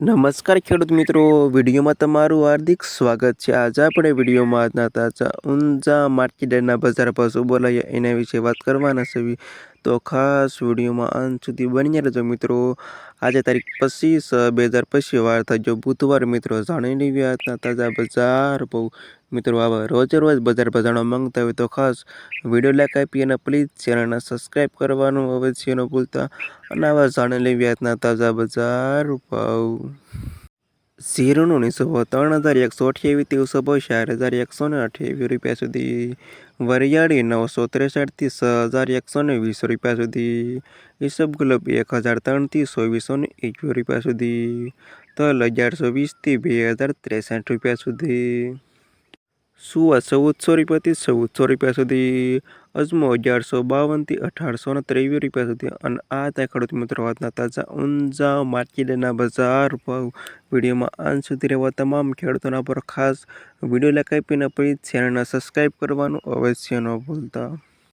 નમસ્કાર ખેડૂત મિત્રો, વિડીયોમાં તમારું હાર્દિક સ્વાગત છે. આજે આપણે વિડીયોમાં આજના તાજા ઊંઝા માર્કેટના બજાર પશુ બોલાયા એના વિશે વાત કરવાના છે. તો ખાસ વિડીયોમાં અંત સુધી બની રહેજો મિત્રો. આજે તારીખ પચીસ, બે હજાર પચીસ, વાર થજો બુધવાર મિત્રો જાણી લેવી આજના તાજા બજાર બહુ મિત્રો આવા રોજે રોજ બજાર બજારનો માંગતા હોય તો ખાસ વીડિયો લાઈક આપી અને પ્લીઝ ચેનલને સબસ્ક્રાઈબ કરવાનું અવશ્ય ન ભૂલતા. અને આવા જાણી લેવી આજના તાજા બજાર ભાવ. ઝીરોનું નીસો ત્રણ હજાર એકસો અઠ્યાવીસથી ઉસોભો ચાર હજાર એકસો ને અઠ્યાવીસ રૂપિયા સુધી. વરિયાળી નવસો ત્રેસઠથી છ હજાર એકસો ને વીસ રૂપિયા સુધી. ઈસબ ગુલાબ એક હજાર ત્રણથી ચોવીસો ને એકવીસ રૂપિયા સુધી. તલ અગિયારસો વીસથી બે હજાર ત્રેસઠ રૂપિયા સુધી. સુવા ચૌદસો રૂપિયાથી ચૌદસો રૂપિયા સુધી, અજમો અગિયારસો બાવનથી અઢારસો ને ત્રેવીસ રૂપિયા સુધી. અને આ ત્યાં ખેડૂત મિત્રો વાતના તાજા ઊંઝા માર્કેટના બજાર ભાવ. વિડીયોમાં અંત સુધી રહેવા તમામ ખેડૂતોના પર ખાસ વીડિયો લખાવીને પછી ચેનલને સબસ્ક્રાઈબ કરવાનું અવશ્ય ન ભૂલતા.